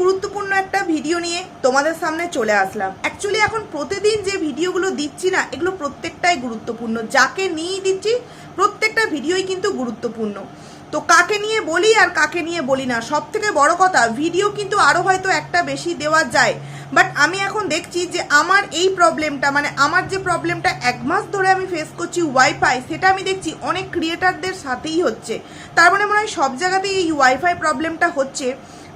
গুরুত্বপূর্ণ একটা ভিডিও নিয়ে তোমাদের সামনে চলে আসলাম। অ্যাকচুয়ালি এখন প্রতিদিন যে ভিডিওগুলো দিচ্ছি না, এগুলো প্রত্যেকটাই গুরুত্বপূর্ণ। যাকে নিয়েই দিচ্ছি, প্রত্যেকটা ভিডিওই কিন্তু গুরুত্বপূর্ণ। তো কাকে নিয়ে বলি আর কাকে নিয়ে বলি না সব থেকে বড় কথা ভিডিও কিন্তু আরও হয়তো একটা বেশি দেওয়া যায়। বাট আমি এখন দেখছি যে আমার এই প্রবলেমটা মানে আমার যে প্রবলেমটা এক মাস ধরে আমি ফেস করছি ওয়াইফাই সেটা আমি দেখছি অনেক ক্রিয়েটারদের সাথেই হচ্ছে। তার মানে মনে হয় সব জায়গাতেই এই ওয়াইফাই প্রবলেমটা হচ্ছে।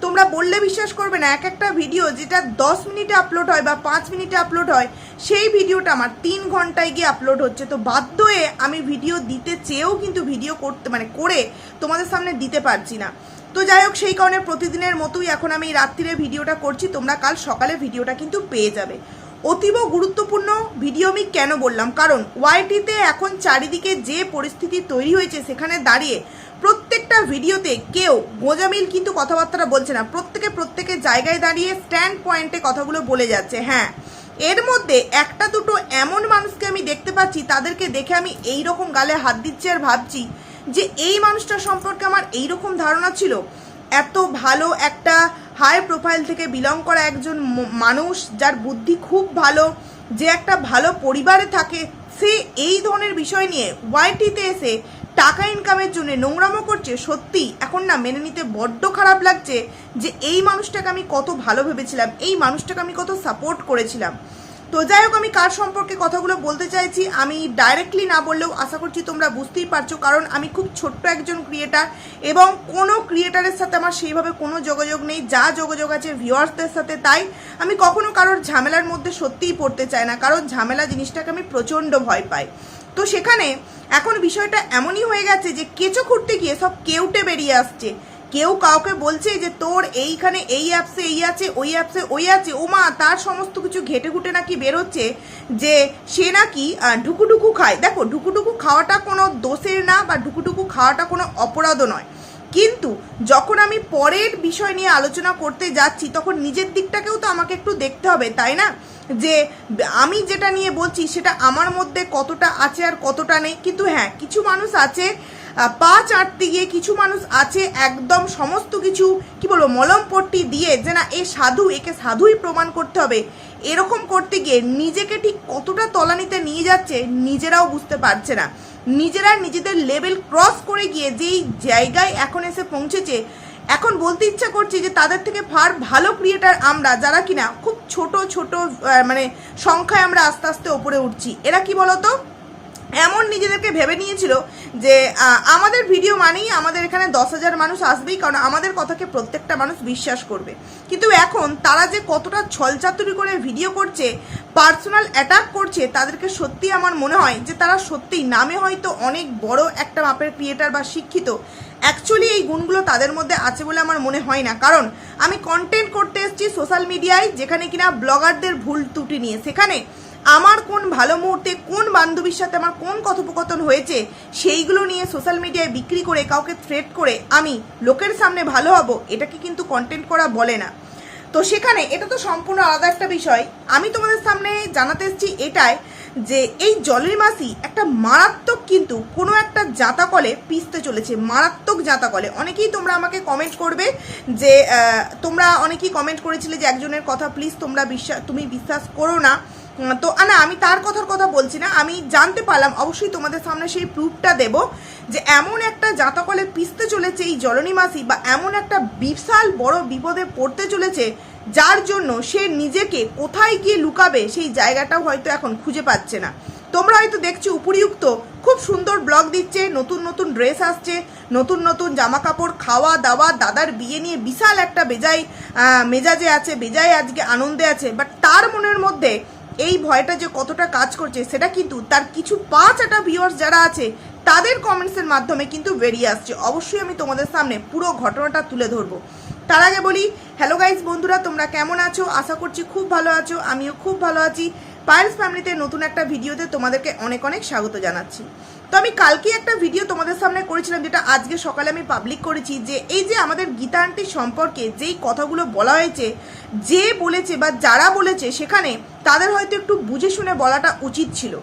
তোমরা বললে বিশ্বাস করবে না এক একটা ভিডিও যেটা দশ মিনিটে আপলোড হয় বা পাঁচ মিনিটে আপলোড হয়, সেই ভিডিওটা আমার তিন ঘন্টায় গিয়ে আপলোড হচ্ছে। তো বাধ্য হয়ে আমি ভিডিও দিতে চেয়েও কিন্তু ভিডিও করতে মানে করে তোমাদের সামনে দিতে পারছি না। তো যাই হোক, সেই কারণে প্রতিদিনের মতোই এখন আমি রাত্রিরে ভিডিওটা করছি, তোমরা কাল সকালে ভিডিওটা কিন্তু পেয়ে যাবে। অতীব গুরুত্বপূর্ণ ভিডিও আমি কেন বললাম? কারণ ওয়াইটিতে এখন চারিদিকে যে পরিস্থিতি তৈরি হয়েছে, সেখানে দাঁড়িয়ে প্রত্যেকটা ভিডিওতে কেউ গোজামিল কিন্তু কথাবার্তা বলছে না। প্রত্যেকে প্রত্যেকের জায়গায় দাঁড়িয়ে স্ট্যান্ড পয়েন্টে কথাগুলো বলে যাচ্ছে। হ্যাঁ এর মধ্যে একটা দুটো এমন মানুষকে আমি দেখতে পাচ্ছি, তাদেরকে দেখে আমি এই রকম গালে হাত দিচ্ছি আর ভাবছি যে এই মানুষটা সম্পর্কে আমার এই রকম ধারণা ছিল। এত ভালো একটা হাই প্রোফাইল থেকে বিলং করা একজন মানুষ যার বুদ্ধি খুব ভালো, যে একটা ভালো পরিবারে থাকে, সে এই ধরনের বিষয় নিয়ে ওয়াইটিতে এসে টাকা ইনকামের জন্য নোংরামো করছে, সত্যি এখন না মেনে নিতে বড্ড খারাপ লাগছে যে এই মানুষটাকে আমি কত ভালো ভেবেছিলাম, এই মানুষটাকে আমি কত সাপোর্ট করেছিলাম। তো যাই হোক, আমি কার সম্পর্কে কথাগুলো বলতে চাইছি, আমি ডাইরেক্টলি না বললেও আশা করছি তোমরা বুঝতেই পারছ, কারণ আমি খুব ছোট্ট একজন ক্রিয়েটার এবং কোনো ক্রিয়েটারের সাথে আমার সেইভাবে কোনো যোগাযোগ নেই, যা যোগাযোগ আছে ভিউয়ার্সদের সাথে তাই আমি কখনো কারোর ঝামেলার মধ্যে সত্যিই পড়তে চাই না, কারণ ঝামেলা জিনিসটাকে আমি প্রচণ্ড ভয় পাই। তো সেখানে এখন বিষয়টা এমনই হয়ে গেছে যে কেঁচো খুঁড়তে গিয়ে সব কেউটে বেরিয়ে আসছে। কেউ কাউকে বলছে যে তোর এইখানে এই অ্যাপসে এই আছে ওই অ্যাপসে ওই আছে ও মা তার সমস্ত কিছু ঘেটে ঘুটে নাকি বেরোচ্ছে যে সে নাকি আহ, ঢুকুঢুকু খায়। দেখো ঢুকুঢুকু খাওয়াটা কোনো দোষের না বা ঢুকুঢুকু খাওয়াটা কোনো অপরাধও নয়। কিন্তু যখন আমি পরের বিষয় নিয়ে আলোচনা করতে যাচ্ছি তখন নিজের দিকটাকেও তো আমাকে একটু দেখতে হবে তাই না? যে আমি যেটা নিয়ে বলছি সেটা আমার মধ্যে কতটা আছে আর কতটা নেই। কিন্তু হ্যাঁ কিছু মানুষ আছে পা চাটতে গিয়ে কিছু মানুষ আছে, একদম সমস্ত কিছু, কি বলব, মলম পট্টি দিয়ে যে না, এ সাধু, একে সাধুই প্রমাণ করতে হবে। এরকম করতে গিয়ে নিজেকে ঠিক কতটা তলানিতে নিয়ে যাচ্ছে, নিজেরাও বুঝতে পারছে না। নিজেরা নিজেদের লেভেল ক্রস করে গিয়ে যেই জায়গায় এখন এসে পৌঁছেছে, এখন বলতে ইচ্ছা করছি যে তাদের থেকে ফার ভালো ক্রিয়েটার আমরা, যারা কিনা খুব ছোট ছোট মানে সংখ্যায় আমরা আস্তে আস্তে ওপরে উঠছি। এরা কি বলতো? এমন নিজেদেরকে ভেবে নিয়েছিল যে আমাদের ভিডিও মানেই আমাদের এখানে দশ হাজার মানুষ আসবেই, কারণ আমাদের কথাকে প্রত্যেকটা মানুষ বিশ্বাস করবে। কিন্তু এখন তারা যে কতটা ছলচাতুরি করে ভিডিও করছে, পার্সোনাল অ্যাটাক করছে, তাদেরকে সত্যি আমার মনে হয় যে তারা সত্যি নামে হয়তো অনেক বড় একটা মাপের ক্রিয়েটার বা শিক্ষিত। অ্যাকচুয়ালি এই গুণগুলো তাদের মধ্যে আছে বলে আমার মনে হয় না। কারণ আমি কন্টেন্ট করতে এসেছি সোশ্যাল মিডিয়ায় যেখানে কিনা ব্লগারদের ভুল ত্রুটি নিয়ে। সেখানে আমার কোন ভালো মুহূর্তে কোন বান্ধবীর সাথে আমার কোন কথোপকথন হয়েছে, সেইগুলো নিয়ে সোশ্যাল মিডিয়ায় বিক্রি করে, কাউকে থ্রেট করে আমি লোকের সামনে ভালো হব, এটাকে কিন্তু কন্টেন্ট করা বলে না। তো সেখানে এটা তো সম্পূর্ণ আলাদা একটা বিষয়। আমি তোমাদের সামনে জানাতে এসেছি এটাই যে এই জলের মাসি একটা মারাত্মক কিন্তু কোনো একটা জাতাকলে পিসতে চলেছে, মারাত্মক জাতাকলে। অনেকেই তোমরা আমাকে কমেন্ট করবে যে তোমরা অনেকেই কমেন্ট করেছিলে যে একজনের কথা প্লিজ তোমরা বিশ্বাস, তুমি বিশ্বাস করো না। তো না আমি তার কথার কথা বলছি না আমি জানতে পারলাম অবশ্যই তোমাদের সামনে সেই প্রুফটা দেব যে এমন একটা জাতকলে পিসতে চলেছে এই জলনী মাসি বা এমন একটা বিশাল বড় বিপদে পড়তে চলেছে যার জন্য সে নিজেকে কোথায় গিয়ে লুকাবে সেই জায়গাটাও হয়তো এখন খুঁজে পাচ্ছে না। তোমরা হয়তো দেখছ উপরিউক্ত খুব সুন্দর ব্লগ দিচ্ছে নতুন নতুন ড্রেস আসছে নতুন নতুন জামা কাপড় খাওয়া দাওয়া দাদার বিয়ে নিয়ে বিশাল একটা আহ, মেজাজে আছে বেজায় আজকে আনন্দে আছে বাট তার মনের মধ্যে এই ভয়টা যে কতটা কাজ করছে, সেটা কিন্তু তার কিছু পাঁচ একটা ভিউয়ার্স যারা আছে, তাদের কমেন্টসের মাধ্যমে কিন্তু বেরিয়ে আসছে। অবশ্যই আমি তোমাদের সামনে পুরো ঘটনাটা তুলে ধরবো। তার আগে বলি হ্যালো গাইজ বন্ধুরা, তোমরা কেমন আছো? আশা করছি খুব ভালো আছো, আমিও খুব ভালো আছি। পায়েলস ফ্যামিলিতে নতুন একটা ভিডিওতে তোমাদেরকে অনেক অনেক স্বাগত জানাচ্ছি। তো আমি কালকে একটা ভিডিও তোমাদের সামনে করেছিলাম, যেটা আজকে সকালে আমি পাবলিক করেছি, যে এই যে আমাদের গীতা আন্টির সম্পর্কে যেই কথাগুলো বলা হয়েছে, যে বলেছে বা যারা বলেছে সেখানে তাদের হয়তো একটু বুঝে শুনে বলাটা উচিত ছিল।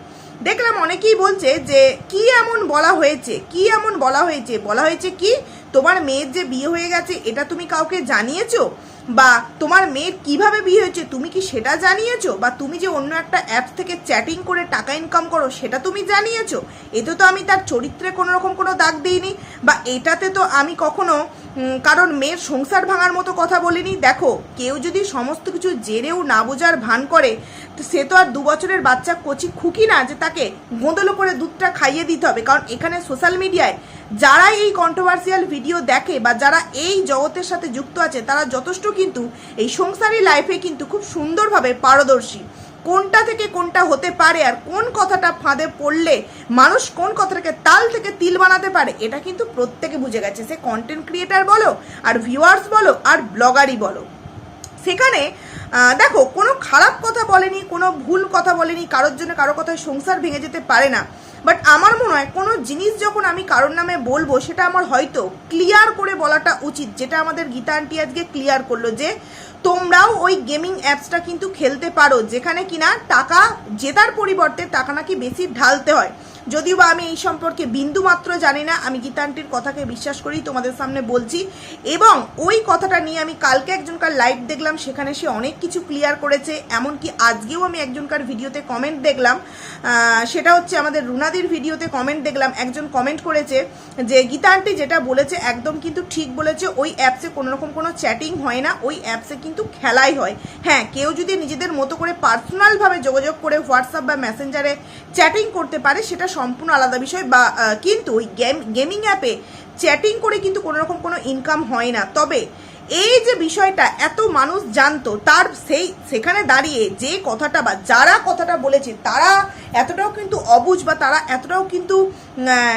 দেখলাম অনেকেই বলছে যে, কি এমন বলা হয়েছে? কি এমন বলা হয়েছে? বলা হয়েছে কি তোমার মেয়ের যে বিয়ে হয়ে গেছে, এটা তুমি কাউকে জানিয়েছো? বা তোমার মেয়ের কীভাবে বিয়ে হয়েছে, তুমি কি সেটা জানিয়েছো? বা তুমি যে অন্য একটা অ্যাপস থেকে চ্যাটিং করে টাকা ইনকাম করো, সেটা তুমি জানিয়েছো? এতে তো আমি তার চরিত্রে কোনো রকম কোনো দাগ দিইনি। বা এটাতে তো আমি কখনো কারণ মেয়ের সংসার ভাঙার মতো কথা বলিনি। দেখো, কেউ যদি সমস্ত কিছু জেরেও না বোঝার ভান করে, সে তো আর দু বছরের বাচ্চা কচি খুকি না যে তাকে গোঁদলো করে দুধটা খাইয়ে দিতে হবে। কারণ এখানে সোশ্যাল মিডিয়ায় যারা এই কন্ট্রোভার্সিয়াল ভিডিও দেখে বা যারা এই জগতের সাথে যুক্ত আছে, তারা যথেষ্ট কিন্তু এই সংসারী লাইফে কিন্তু খুব সুন্দরভাবে পারদর্শী। কোনটা থেকে কোনটা হতে পারে আর কোন কথাটা ফাঁদে পড়লে মানুষ কোন কথাটাকে তাল থেকে তিল বানাতে পারে, এটা কিন্তু প্রত্যেকে বুঝে গেছে। সে কন্টেন্ট ক্রিয়েটার বলো আর ভিউয়ার্স বলো আর ব্লগারই বলো। সেখানে দেখো, কোনো খারাপ কথা বলেনি, কোনো ভুল কথা বলেনি, কারোর জন্য কারও কথায় সংসার ভেঙে যেতে পারে না। বাট আমার মনে হয় কোনো জিনিস যখন আমি কারোর নামে বলব, সেটা আমার হয়তো ক্লিয়ার করে বলাটা উচিত। যেটা আমাদের গীতা আন্টি আজকে ক্লিয়ার করল যে, তোমরাও ওই গেমিং অ্যাপসটা কিন্তু খেলতে পারো, যেখানে কিনা টাকা জেতার পরিবর্তে টাকা নাকি বেশি ঢালতে হয়। যদিও বা আমি এই সম্পর্কে বিন্দু মাত্র জানি না, আমি গীতান্টির কথাকে বিশ্বাস করি তোমাদের সামনে বলছি। এবং ওই কথাটা নিয়ে আমি কালকে একজনকার লাইভ দেখলাম, সেখানে সে অনেক কিছু ক্লিয়ার করেছে, এমনকি আজকেও আমি একজনকার ভিডিওতে কমেন্ট দেখলাম। সেটা হচ্ছে আমাদের রুনাদির ভিডিওতে কমেন্ট দেখলাম, একজন কমেন্ট করেছে যে গীতান্টি যেটা বলেছে একদম কিন্তু ঠিক বলেছে, ওই অ্যাপসে কোনো রকম কোনো চ্যাটিং হয় না, ওই অ্যাপসে কিন্তু খেলাই হয়। হ্যাঁ কেউ যদি নিজেদের মতো করে পার্সোনালভাবে যোগাযোগ করে হোয়াটসঅ্যাপ বা মেসেঞ্জারে চ্যাটিং করতে পারে, সেটা সম্পূর্ণ আলাদা বিষয় বা কিন্তু ওই গেম গেমিং অ্যাপে চ্যাটিং করে কিন্তু কোনো রকম কোনো ইনকাম হয় না। তবে এই যে বিষয়টা, এত মানুষ জানতো, তার সেই, সেখানে দাঁড়িয়ে যে কথাটা বা যারা কথাটা বলেছে, তারা এতটাও কিন্তু অবুঝ বা তারা এতটাও কিন্তু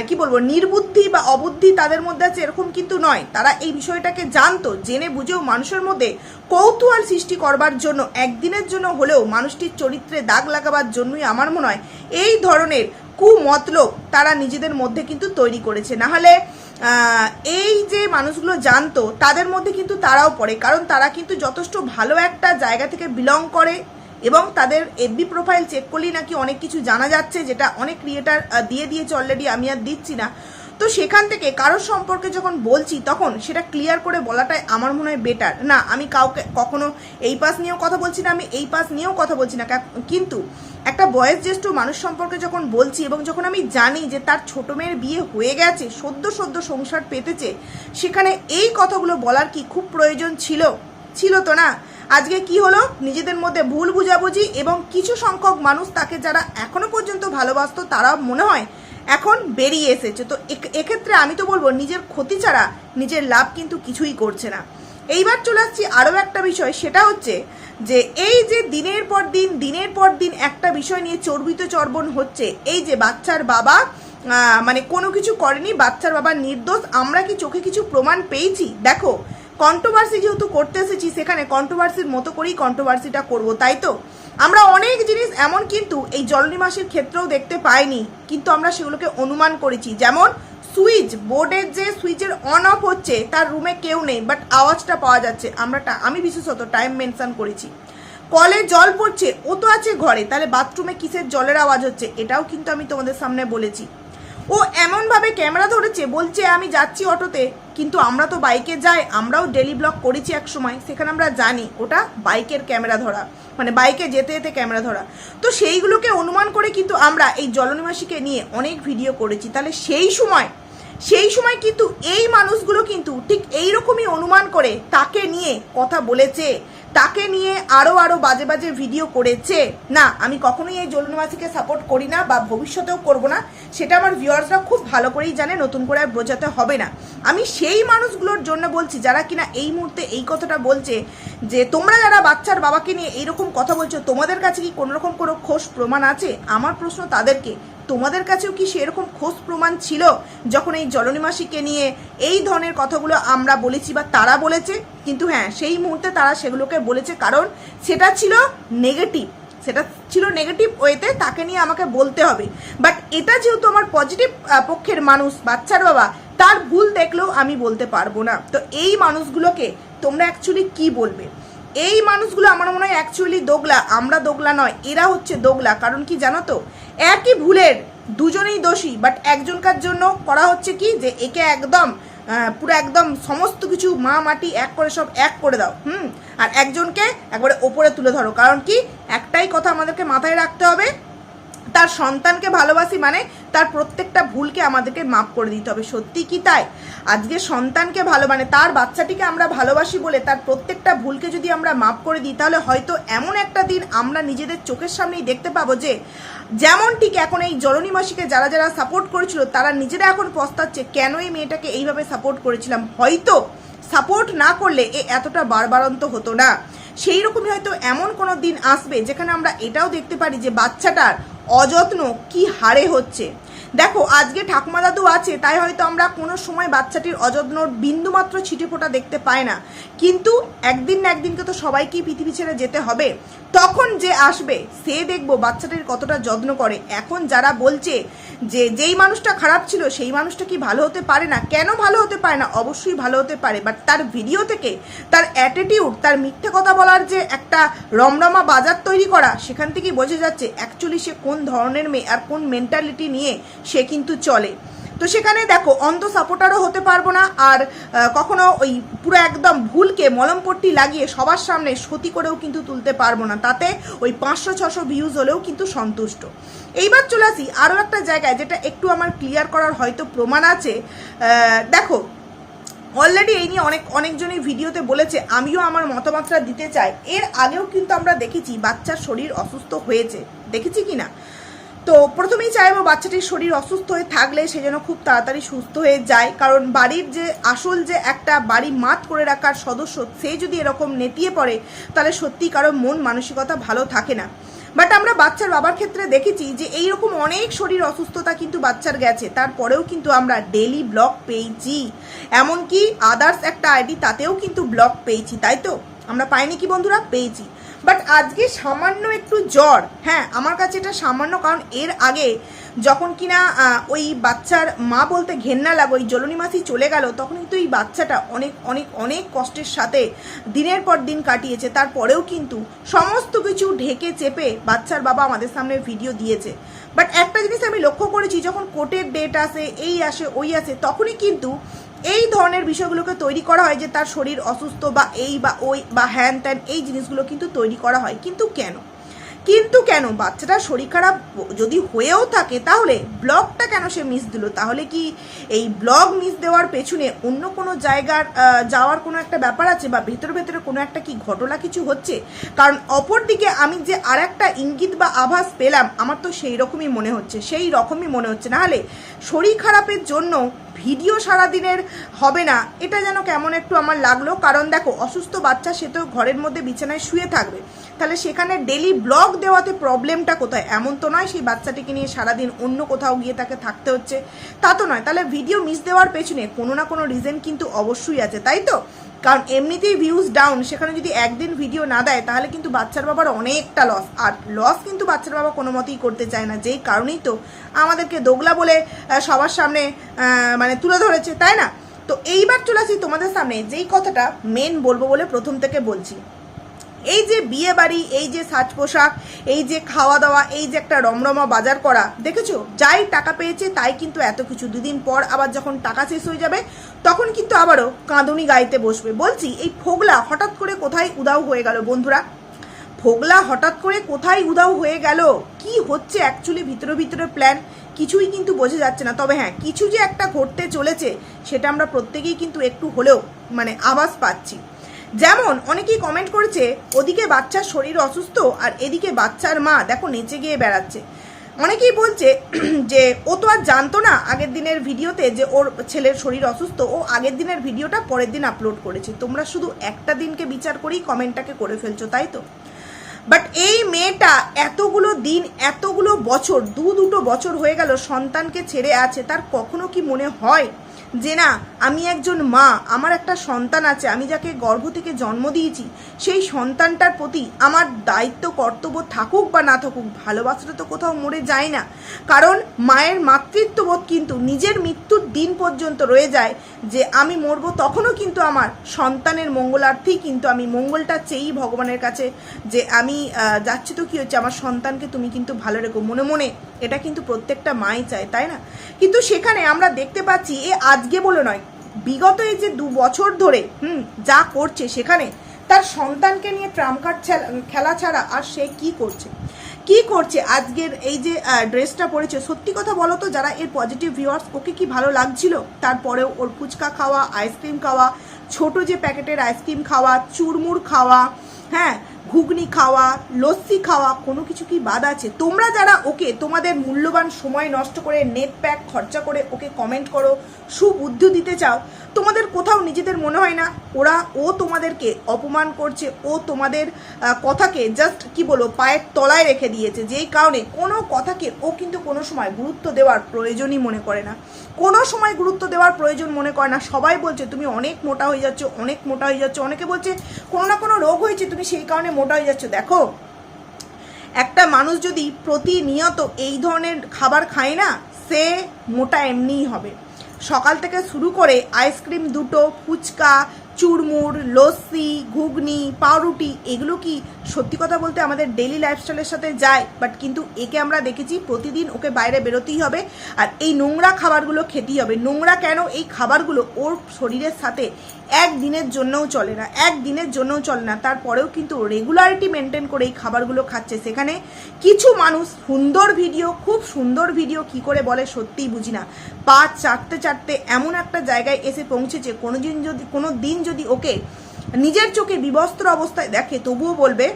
কি বলব, নির্বুদ্ধি বা অবুদ্ধি তাদের মধ্যে আছে এরকম কিন্তু নয়। তারা এই বিষয়টাকে জানতো, জেনে বুঝেও মানুষের মধ্যে কৌতূহল সৃষ্টি করবার জন্য, একদিনের জন্য হলেও মানুষটির চরিত্রে দাগ লাগাবার জন্যই আমার মনে হয় এই ধরনের কুমতলব তারা নিজেদের মধ্যে কিন্তু তৈরি করেছে। নাহলে হলে এই যে মানুষগুলো জানতো, তাদের মধ্যে কিন্তু তারাও পড়ে। কারণ তারা কিন্তু যথেষ্ট ভালো একটা জায়গা থেকে বিলং করে এবং তাদের এফবি প্রোফাইল চেক করলেই নাকি অনেক কিছু জানা যাচ্ছে, যেটা অনেক ক্রিয়েটার দিয়ে দিয়েছে অলরেডি আমি আর দিচ্ছি না। তো সেখান থেকে কারোর সম্পর্কে যখন বলছি, তখন সেটা ক্লিয়ার করে বলাটাই আমার মনে হয় বেটার না, আমি কাউকে কখনো এই পাস নিয়েও কথা বলছি না, আমি এই পাস নিয়েও কথা বলছি না। কিন্তু একটা বয়স জ্যেষ্ঠ মানুষ সম্পর্কে যখন বলছি এবং যখন আমি জানি যে তার ছোট মেয়ের বিয়ে হয়ে গেছে, সদ্য সদ্য সংসার পেতেছে, সেখানে এই কথাগুলো বলার কি খুব প্রয়োজন ছিল? ছিল তো না। আজকে কি হলো? নিজেদের মধ্যে ভুল বুঝাবুঝি এবং কিছু সংখ্যক মানুষ তাকে যারা এখনও পর্যন্ত ভালোবাসতো, তারা মনে হয় এখন বেরিয়ে এসেছে। তো এক্ষেত্রে আমি তো বলব, নিজের ক্ষতি ছাড়া নিজের লাভ কিন্তু কিছুই করছে না। এইবার চলে আসছি আরও একটা বিষয়, সেটা হচ্ছে যে এই যে দিনের পর দিন, দিনের পর দিন একটা বিষয় নিয়ে চর্বিত চর্বণ হচ্ছে, এই যে বাচ্চার বাবা মানে কোনো কিছু করেনি, বাচ্চার বাবা নির্দোষ, আমরা কি চোখে কিছু প্রমাণ পেয়েছি? দেখো কন্ট্রোভার্সি যেহেতু করতে এসেছি, সেখানে কন্ট্রোভার্সির মতো করেই কন্ট্রোভার্সিটা করব, তাই তো? আমরা অনেক জিনিস এমন কিন্তু এই জলনি মাসের ক্ষেত্রেও দেখতে পাইনি, কিন্তু আমরা সেগুলোকে অনুমান করেছি। যেমন সুইচ, বোর্ডের যে সুইচের অন অফ হচ্ছে, তার রুমে কেউ নেই বাট আওয়াজটা পাওয়া যাচ্ছে। আমরা আমি বিশেষত টাইম মেনশন করেছি। কলে জল পড়ছে, ও তো আছে ঘরে, তাহলে বাথরুমে কিসের জলের আওয়াজ হচ্ছে? এটাও কিন্তু আমি তোমাদের সামনে বলেছি। ও এমনভাবে ক্যামেরা ধরেছে, বলছে, আমি যাচ্ছি অটোতে, কিন্তু আমরা তো বাইকে যাই, আমরাও ডেলি ব্লগ করেছি এক সময়, সেখানে আমরা জানি, ওটা বাইকের ক্যামেরা ধরা মানে বাইকে যেতে যেতে ক্যামেরা ধরা। তো সেইগুলোকে অনুমান করে কিন্তু আমরা এই জলনিবাসীকে নিয়ে অনেক ভিডিও করেছি। তাহলে সেই সময় সেই সময় কিন্তু এই মানুষগুলো কিন্তু ঠিক এই রকমই অনুমান করে তাকে নিয়ে কথা বলেছে তাকে নিয়ে আরও আরও বাজে বাজে ভিডিও করেছে। না, আমি কখনোই এই জলনিবাসীকে সাপোর্ট করি না বা ভবিষ্যতেও করব না। সেটা আমার ভিউয়ার্সরা খুব ভালো করেই জানে, নতুন করে আর বোঝাতে হবে না। আমি সেই মানুষগুলোর জন্য বলছি, যারা কিনা এই মুহূর্তে এই কথাটা বলছে যে, তোমরা যারা বাচ্চার বাবাকে নিয়ে এইরকম কথা বলছো, তোমাদের কাছে কি কোনোরকম কোনো খোঁজ প্রমাণ আছে? আমার প্রশ্ন তাদেরকে। তোমাদের কাছেও কি সেরকম খোঁজ প্রমাণ ছিল যখন এই জলনিমাসীকে নিয়ে এই ধরনের কথাগুলো আমরা বলেছি বা তারা বলেছে? কিন্তু হ্যাঁ সেই মুহূর্তে তারা সেগুলোকে বলেছে কারণ সেটা ছিল নেগেটিভ সেটা ছিল নেগেটিভ ওয়েতে তাকে নিয়ে আমাকে বলতে হবে। বাট এটা যেহেতু আমার পজিটিভ পক্ষের মানুষ, বাচ্চার বাবা, তার ভুল দেখলেও আমি বলতে পারব না। তো এই মানুষগুলোকে তোমরা অ্যাকচুয়ালি কি বলবে? এই মানুষগুলো আমার মনে হয় অ্যাকচুয়ালি দোগলা। আমরা দোগলা নয়, এরা হচ্ছে দোগলা। কারণ কি জানো তো? একই ভুলের দুজনেই দোষী বাট একজনকার জন্য করা হচ্ছে কি যে একে একদম পুরো একদম সমস্ত কিছু মা মাটি এক করে সব এক করে দাও, হুম? আর একজনকে একবারে ওপরে তুলে ধরো, কারণ কি একটাই কথা আমাদেরকে মাথায় রাখতে হবে তার সন্তানকে ভালোবাসি মানে তার প্রত্যেকটা ভুলকে আমাদেরকে মাফ করে দিতে হবে। সত্যি কি তাই? আজকে সন্তানকে ভালো মানে তার বাচ্চাটিকে আমরা ভালোবাসি বলে তার প্রত্যেকটা ভুলকে যদি আমরা মাফ করে দিই, তাহলে হয়তো এমন একটা দিন আমরা নিজেদের চোখের সামনেই দেখতে পাবো যে, যেমন ঠিক এখন এই জননী মাসিকে যারা যারা সাপোর্ট করেছিল, তারা নিজেরা এখন পস্তাচ্ছে, কেন এই মেয়েটাকে এইভাবে সাপোর্ট করেছিলাম? হয়তো সাপোর্ট না করলে এ এতটা বারবারন্ত হতো না। সেই রকমই হয়তো এমন কোনো দিন আসবে যেখানে আমরা এটাও দেখতে পারি যে বাচ্চাটার অযত্ন কি হারে হচ্ছে। দেখো, আজকে ঠাকুমা দাদু আছে, তাই হয়তো আমরা কোনো সময় বাচ্চাটির অযত্নর বিন্দুমাত্র ছিটে ফোটা দেখতে পাই না। কিন্তু একদিন না একদিনকে তো সবাইকেই পৃথিবী ছেড়ে যেতে হবে। তখন যে আসবে, সে দেখব বাচ্চাটির কতটা যত্ন করে। এখন যারা বলছে যে যেই মানুষটা খারাপ ছিল, সেই মানুষটা কি ভালো হতে পারে না? কেন ভালো হতে পারে না? অবশ্যই ভালো হতে পারে। বাট তার ভিডিও থেকে, তার অ্যাটিটিউড তার মিথ্যে কথা বলার যে একটা রমরমা বাজার তৈরি করা, সেখান থেকেই বোঝা যাচ্ছে অ্যাকচুয়ালি সে কোন ধরনের মেয়ে আর কোন মেন্টালিটি নিয়ে সে কিন্তু চলে। তো সেখানে দেখো, অন্ধ সাপোর্টারও হতে পারব না, আর কখনো ওই পুরো একদম ভুলকে মলমপট্টি লাগিয়ে সবার সামনে সতী করেও কিন্তু তুলতে পারব না। তাতে ওই পাঁচশো ছশো ভিউজ হলেও কিন্তু সন্তুষ্ট। এইবার চলে আসি আরও একটা জায়গায়, যেটা একটু আমার ক্লিয়ার করার হয়তো প্রমাণ আছে। দেখো অলরেডি এই নিয়ে অনেক, অনেকজনই ভিডিওতে বলেছে, আমিও আমার মতামতটা দিতে চাই। এর আগেও কিন্তু আমরা দেখেছি বাচ্চার শরীর অসুস্থ হয়েছে। দেখেছি কি না? তো প্রথমেই চাইব বাচ্চাটির শরীর অসুস্থ হয়ে থাকলে সে যেন খুব তাড়াতাড়ি সুস্থ হয়ে যায়। কারণ বাড়ির যে আসল যে একটা বাড়ি মাত করে রাখার সদস্য, সে যদি এরকম নেতিয়ে পড়ে, তাহলে সত্যি কারও মন মানসিকতা ভালো থাকে না। বাট আমরা বাচ্চার বাবার ক্ষেত্রে দেখেছি যে এইরকম অনেক শরীর অসুস্থতা কিন্তু বাচ্চার গেছে। তারপরেও কিন্তু আমরা ডেলি ব্লগ পেয়েছি। এমনকি আদার্স একটা আইডি তাতেও কিন্তু ব্লগ পেয়েছি, তাই তো? আমরা পাইনি কি বন্ধুরা? পেয়েছি। বাট আজকে সামান্য একটু জ্বর হ্যাঁ আমার কাছে এটা সামান্য, কারণ এর আগে যখন কিনা ওই বাচ্চার মা বলতে ঘেন্না লাগো ওই জলনী মাসি চলে গেল, তখন কিন্তু এই বাচ্চাটা অনেক অনেক অনেক কষ্টের সাথে দিনের পর দিন কাটিয়েছে। তারপরেও কিন্তু সমস্ত কিছু ঢেকে চেপে বাচ্চার বাবা আমাদের সামনে ভিডিও দিয়েছে। বাট একটা জিনিস আমি লক্ষ্য করেছি, যখন কোর্টের ডেট আসে, এই আসে, ওই আসে, তখনই কিন্তু এই ধরনের বিষয়গুলোকে তৈরি করা হয় যে তার শরীর অসুস্থ বা এই বা ওই বা হ্যান ত্যান এই জিনিসগুলো কিন্তু তৈরি করা হয়। কিন্তু কেন? কিন্তু কেন? বাচ্চাটার শরীর খারাপ যদি হয়েও থাকে, তাহলে ব্লগটা কেন সে মিস দিল? তাহলে কি এই ব্লগ মিস দেওয়ার পেছনে অন্য কোনো জায়গার যাওয়ার কোনো একটা ব্যাপার আছে? বা ভেতরে ভেতরে কোনো একটা কি ঘটনা কিছু হচ্ছে? কারণ অপরদিকে আমি যে আর একটা ইঙ্গিত বা আভাস পেলাম, আমার তো সেই রকমই মনে হচ্ছে। সেই রকমই মনে হচ্ছে। নাহলে শরীর খারাপের জন্য ভিডিও সারাদিনের হবে না। এটা যেন কেমন একটু আমার লাগল। কারণ দেখো, অসুস্থ বাচ্চা, সে তো ঘরের মধ্যে বিছানায় শুয়ে থাকবে। তাহলে সেখানে ডেলি ব্লগ দেওয়াতে প্রবলেমটা কোথায়? এমন তো নয়, সেই বাচ্চাটিকে নিয়ে সারাদিন অন্য কোথাও গিয়ে তাকে থাকতে হচ্ছে। তা তো নয়, তাহলে ভিডিও মিস দেওয়ার পেছনে কোনো না কোনো রিজন কিন্তু অবশ্যই আছে, তাই তো? কারণ এমনিতেই ভিউজ ডাউন সেখানে যদি একদিন ভিডিও না দেয়, তাহলে কিন্তু বাচ্চার বাবার অনেকটা লস আর লস কিন্তু বাচ্চার বাবা কোনো মতেই করতে চায় না, যেই কারণেই তো আমাদেরকে দোগলা বলে সবার সামনে মানে তুলে ধরেছে, তাই না? তো এইবার চলে আসি তোমাদের সামনে, যেই কথাটা মেন বলব বলে প্রথম থেকে বলছি। এই যে বিয়ে বাড়ি, এই যে সাজ পোশাক, এই যে খাওয়া দাওয়া, এই যে একটা রমরমা বাজার করা, দেখেছ? যাই টাকা পেয়েছে, তাই কিন্তু এত কিছু। দুদিন পর আবার যখন টাকা শেষ হয়ে যাবে, তখন কিন্তু আবারও কাঁদুনি গাইতে বসবে। বলছি, এই ফোগলা হঠাৎ করে কোথায় উদাও হয়ে গেল বন্ধুরা? ফোগলা হঠাৎ করে কোথায় উদাও হয়ে গেল? কি হচ্ছে অ্যাকচুয়ালি ভিতরে ভিতরে প্ল্যান কিছুই কিন্তু বোঝা যাচ্ছে না। তবে হ্যাঁ কিছু যে একটা ঘটতে চলেছে, সেটা আমরা প্রত্যেকেই কিন্তু একটু হলেও মানে আভাস পাচ্ছি। যেমন, অনেকেই কমেন্ট করেছে, ওদিকে বাচ্চার শরীর অসুস্থ আর এদিকে বাচ্চার মা, দেখো নেচে গিয়ে বেড়াচ্ছে। অনেকেই বলছে যে, ও তো আর জানতো না আগের দিনের ভিডিওতে যে ওর ছেলের শরীর অসুস্থ, ও আগের দিনের ভিডিওটা পরের দিন আপলোড করেছে। তোমরা শুধু একটা দিনকে বিচার করেই কমেন্টটাকে করে ফেলছো, তাই তো? বাট এই মেয়েটা এতগুলো দিন, এতগুলো বছর দু দুটো বছর হয়ে গেল সন্তানকে ছেড়ে আছে, তার কখনো কি মনে হয় যে না, আমি একজন মা, আমার একটা সন্তান আছে, আমি যাকে গর্ভ থেকে জন্ম দিয়েছি, সেই সন্তানটার প্রতি আমার দায়িত্ব, কর্তব্য থাকুক বা না থাকুক, ভালোবাসাটা তো কোথাও মরে যায় না। কারণ মায়ের মাতৃত্ববোধ কিন্তু নিজের মৃত্যুর দিন পর্যন্ত রয়ে যায় যে আমি মরবো তখনও কিন্তু আমার সন্তানের মঙ্গলার্থেই কিন্তু আমি মঙ্গলটা চেয়েই ভগবানের কাছে যে আমি যাচ্ছি তো কী হচ্ছে, আমার সন্তানকে তুমি কিন্তু ভালো রেখো, মনে মনে। এটা কিন্তু প্রত্যেকটা মাই চায়, তাই না? কিন্তু সেখানে আমরা দেখতে পাচ্ছি এ আজকে বলে নয়, বিগত এই যে দু বছর ধরে, হুম, যা করছে সেখানে, তার সন্তানকে নিয়ে ট্রাম কার্ড খেলা ছাড়া আর সে কি করছে? কি করছে আজকের এই যে ড্রেসটা পরেছে? সত্যি কথা বলো তো, যারা এর পজিটিভ ভিউয়ার্স ওকে কি ভালো লাগছিল? তারপরেও ওর ফুচকা খাওয়া আইসক্রিম খাওয়া, ছোট যে প্যাকেটের আইসক্রিম খাওয়া, চুরমুর খাওয়া হ্যাঁ ঘুগনি খাওয়া, লস্যি খাওয়া, কোনো কিছু কি বাদ আছে? তোমরা যারা ওকে, তোমাদের মূল্যবান সময় নষ্ট করে নেট প্যাক খরচা করে ওকে কমেন্ট করো, সুবুদ্ধি দিতে চাও, তোমাদের কোথাও নিজেদের মনে হয় না। ওরা, ও তোমাদেরকে অপমান করছে, ও তোমাদের কথাকে জাস্ট কি বলো পায়ের তলায় রেখে দিয়েছে। যেই কারণে কোনো কথাকে ও কিন্তু কোনো সময় গুরুত্ব দেওয়ার প্রয়োজনই মনে করে না। কোনো সময় গুরুত্ব দেওয়ার প্রয়োজন মনে করে না। সবাই বলছে, তুমি অনেক মোটা হয়ে যাচ্ছ, অনেক মোটা হয়ে যাচ্ছ। অনেকে বলছে, কোনো না কোনো রোগ হয়েছে, তুমি সেই কারণে মোটা হয়ে যাচ্ছ। দেখো, একটা মানুষ যদি প্রতিনিয়ত এই ধরনের খাবার খায় না, সে মোটা এমনিই হবে। সকাল থেকে শুরু করে আইসক্রিম দুটো, ফুচকা, চুরমুর, লস্যি, ঘুগনি, পাউরুটি, এগুলো কি সত্যি কথা বলতে আমাদের ডেলি লাইফস্টাইলের সাথে যায়? বাট কিন্তু একে আমরা দেখেছি প্রতিদিন ওকে বাইরে বেরোতেই হবে আর এই নোংরা খাবারগুলো খেতেই হবে। নোংরা কেন? এই খাবারগুলো ওর শরীরের সাথে একদিনের জন্যও চলে না একদিনের জন্যও চলে না। তারপরেও কিন্তু রেগুলারিটি মেনটেন করে এই খাবারগুলো খাচ্ছে। সেখানে কিছু মানুষ সুন্দর ভিডিও খুব সুন্দর ভিডিও কি করে বলে সত্যিই বুঝি না। পা চাটতে চাটতে এমন একটা জায়গায় এসে পৌঁছেছে কোনো দিন যদি কোনো দিন যদি ওকে নিজের চোখে বিবস্ত্র অবস্থায় দেখে, তবুও বলবে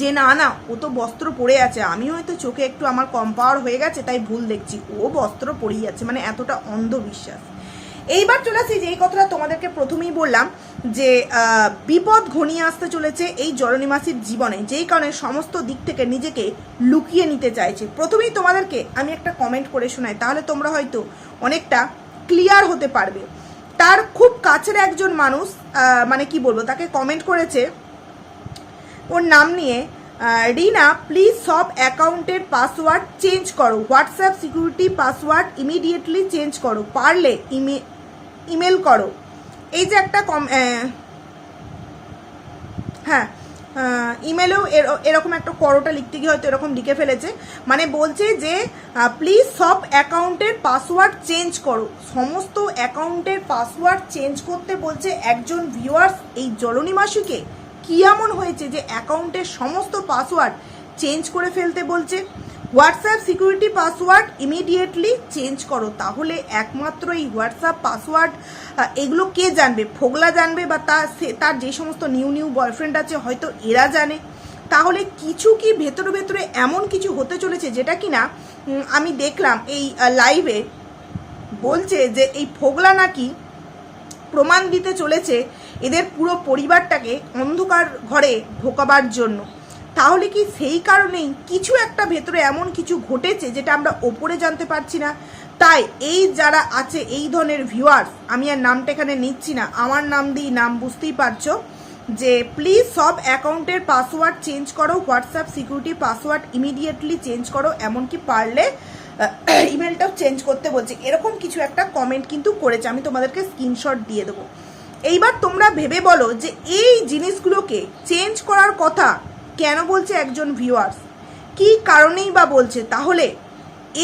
যে, না না, ও তো বস্ত্র পরে আছে। আমি হয়তো চোখে একটু আমার কম পাওয়ার হয়ে গেছে, তাই ভুল দেখছি। ও বস্ত্র পরেই আছে মানে এতটা অন্ধবিশ্বাস। এইবার চলে আসি যে এই কথাটা তোমাদেরকে প্রথমেই বললাম যে বিপদ ঘনিয়ে আসতে চলেছে এই জলনিমাসির জীবনে, যেই কারণে সমস্ত দিক থেকে নিজেকে লুকিয়ে নিতে চাইছে। প্রথমেই তোমাদেরকে আমি একটা কমেন্ট করে শোনাই, তাহলে তোমরা হয়তো অনেকটা ক্লিয়ার হতে পারবে। তার খুব কাছের একজন মানুষ মানে কি বলব, তাকে কমেন্ট করেছে, ওর নাম নিয়ে রিনা প্লিজ সব অ্যাকাউন্টের পাসওয়ার্ড চেঞ্জ করো WhatsApp security password immediately change করো, পারলে ইমে ইমেল করো। এই যে একটা কম হ্যাঁ ইমেলেও এরকম একটা করোটা লিখতে গিয়ে হয়তো এরকম লিখে ফেলেছে। মানে বলছে যে প্লিজ সব অ্যাকাউন্টের পাসওয়ার্ড চেঞ্জ করো। সমস্ত অ্যাকাউন্টের পাসওয়ার্ড চেঞ্জ করতে বলছে একজন ভিউয়ার্স এই জলনী মাসিকে। কী এমন হয়েছে যে অ্যাকাউন্টের সমস্ত পাসওয়ার্ড চেঞ্জ করে ফেলতে বলছে? WhatsApp security password immediately change করো। তাহলে একমাত্র এই হোয়াটসঅ্যাপ পাসওয়ার্ড এগুলো কে জানবে? ফোগলা জানবে বা তার সে, তার যে সমস্ত নিউ নিউ বয়ফ্রেন্ড আছে, হয়তো এরা জানে। তাহলে কিছু কি ভেতরে ভেতরে এমন কিছু হতে চলেছে যেটা কি না আমি দেখলাম এই লাইভে বলছে যে এই ফোগলা নাকি প্রমাণ দিতে চলেছে এদের পুরো পরিবারটাকে অন্ধকার ঘরে ঢোকাবার জন্য। তাহলে কি সেই কারণেই কিছু একটা ভেতরে এমন কিছু ঘটেছে যেটা আমরা ওপরে জানতে পারছি না? তাই এই যারা আছে, এই ধরনের ভিউয়ার্স আমি আর নামটা এখানে নিচ্ছি না, আমার নাম দিয়ে নাম বুঝতেই পারছ যে প্লিজ সব অ্যাকাউন্টের পাসওয়ার্ড চেঞ্জ করো WhatsApp security password immediately change করো, এমনকি পারলে ইমেলটাও চেঞ্জ করতে বলছে। এরকম কিছু একটা কমেন্ট কিন্তু করেছে। আমি তোমাদেরকে স্ক্রিনশট দিয়ে দেবো। এইবার তোমরা ভেবে বলো যে এই জিনিসগুলোকে চেঞ্জ করার কথা কেন বলছে একজন ভিউয়ার্স কি কারণেই বা বলছে? তাহলে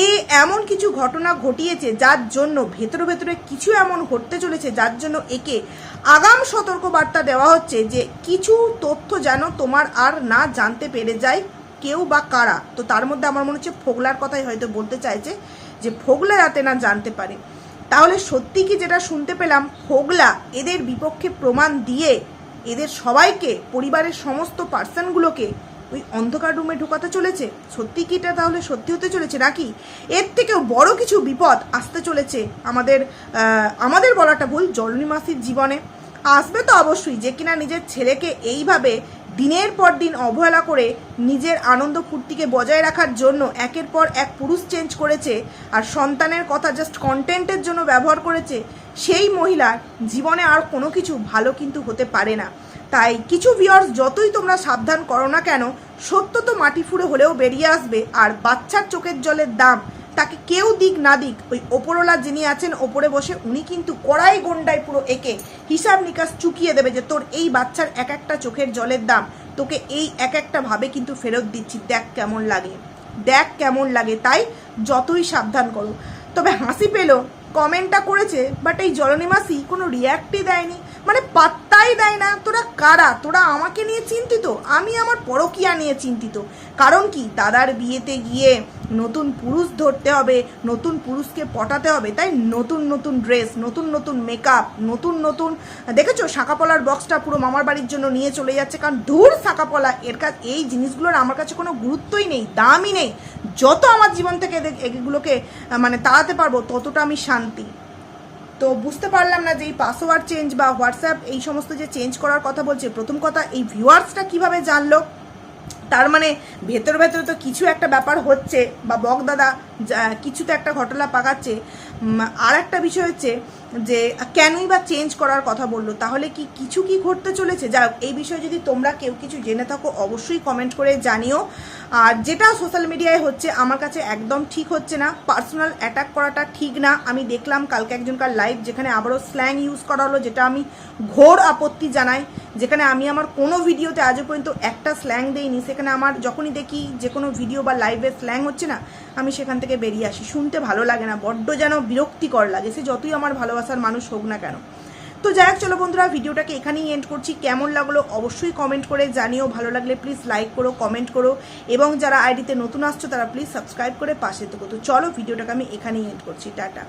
এ এমন কিছু ঘটনা ঘটিয়েছে যার জন্য ভেতরে ভেতরে কিছু এমন ঘটতে চলেছে যার জন্য একে আগাম সতর্কবার্তা দেওয়া হচ্ছে যে কিছু তথ্য যেন তোমার আর না জানতে পেরে যায় কেউ বা কারা। তো তার মধ্যে আমার মনে হচ্ছে ফোগলার কথাই হয়তো বলতে চাইছে যে ফোগলা যাতে না জানতে পারে। তাহলে সত্যি কি যেটা শুনতে পেলাম, ফোগলা এদের বিপক্ষে প্রমাণ দিয়ে এদের সবাইকে, পরিবারের সমস্ত পার্সনগুলোকে ওই অন্ধকার রুমে ঢোকাতে চলেছে। সত্যি কি এটা তাহলে সত্যি হতে চলেছে নাকি? এর থেকেও বড় কিছু বিপদ আসতে চলেছে আমাদের আমাদের বলাটা ভুল জলনী মাসির জীবনে। আসবে তো অবশ্যই, যে কিনা নিজের ছেলেকে এইভাবে দিনের পর দিন অবহেলা করে নিজের আনন্দ ফুর্তিকে বজায় রাখার জন্য একের পর এক পুরুষ চেঞ্জ করেছে, আর সন্তানের কথা জাস্ট কন্টেন্টের জন্য ব্যবহার করেছে সেই মহিলার জীবনে আর কোনো কিছু ভালো কিন্তু হতে পারে না। তাই কিছু ভিউয়ার্স যতই তোমরা সাবধান করো না কেন, সত্য তো মাটি ফুঁড়ে হলেও বেরিয়ে আসবে আর বাচ্চার চোখের জলের দাম তাকে কেউ দিক না দিক, ওই ওপরওয়ালা যিনি আছেন ওপরে বসে উনি কিন্তু কড়াই গন্ডায় পুরো একে হিসাব নিকাশ চুকিয়ে দেবে যে তোর এই বাচ্চার এক একটা চোখের জলের দাম। তোকে এই এক একটা ভাবে কিন্তু ফেরত দিচ্ছি। দেখ কেমন লাগে। দেখ কেমন লাগে। তাই যতই সাবধান করো। তবে হাসি পেল কমেন্টটা করেছে বাট এই জলনিমাসি কোনো রিয়্যাক্টই দেয়নি। মানে পাত্তাই দেয় না। তোরা কারা? তোরা আমাকে নিয়ে চিন্তিত? আমি আমার পরকিয়া নিয়ে চিন্তিত। কারণ কি? দাদার বিয়েতে গিয়ে নতুন পুরুষ ধরতে হবে, নতুন পুরুষকে পটাতে হবে, তাই নতুন নতুন ড্রেস নতুন নতুন মেকআপ নতুন নতুন, দেখেছ? শাঁকাপলার বক্সটা পুরো মামার বাড়ির জন্য নিয়ে চলে যাচ্ছে। কারণ ধূর শাঁকাপলা এর কাছে এই জিনিসগুলোর আমার কাছে কোনো গুরুত্বই নেই, দামই নেই। যত আমার জীবন থেকে এগুলোকে মানে তাড়াতে পারব, ততটা আমি শান্তি। তো বুঝতে পারলাম না যে এই পাসওয়ার্ড চেঞ্জ বা হোয়াটসঅ্যাপ এই সমস্ত যে চেঞ্জ করার কথা বলছে, প্রথম কথা এই ভিউয়ার্সটা কীভাবে জানলো? তার মানে ভেতর ভেতরে তো কিছু একটা ব্যাপার হচ্ছে বা বকদাদা যা- কিছু তো একটা ঘটনা পাকাচ্ছে। আর একটা বিষয় হচ্ছে যে কেনই বা চেঞ্জ করার কথা বলল? তাহলে কি কিছু কি ঘটতে চলেছে? যা এই বিষয়ে যদি তোমরা কেউ কিছু জেনে থাকো, অবশ্যই কমেন্ট করে জানিও। আর যেটা সোশ্যাল মিডিয়ায় হচ্ছে, আমার কাছে একদম ঠিক হচ্ছে না। পার্সোনাল অ্যাটাক করাটা ঠিক না। আমি দেখলাম কালকে একজনকার লাইভ যেখানে আবারও স্ল্যাং ইউজ করা হলো, যেটা আমি ঘোর আপত্তি জানাই। যেখানে আমি আমার কোনো ভিডিওতে আজও পর্যন্ত একটা স্ল্যাং দেইনি। সেখানে আমার যখনই দেখি যে কোনো ভিডিও বা লাইভে স্ল্যাং হচ্ছে না, আমি সেখান থেকে বেরিয়ে আসি। শুনতে ভালো লাগে না, বড্ড যেন বিরক্তিকর লাগে। সে যতই আমার ভালোবাসার মানুষ হোক না কেন। তো যাই হোক, চলো বন্ধুরা, ভিডিওটাকে এখানেই এন্ড করছি। কেমন লাগল অবশ্যই কমেন্ট করে জানিও। ভালো লাগলে প্লিজ লাইক করো কমেন্ট করো। এবং যারা আইডিতে নতুন আসছো, তারা প্লিজ সাবস্ক্রাইব করে পাশে থেকো। তো চলো, ভিডিওটাকে আমি এখানেই এন্ড করছি। টাটা।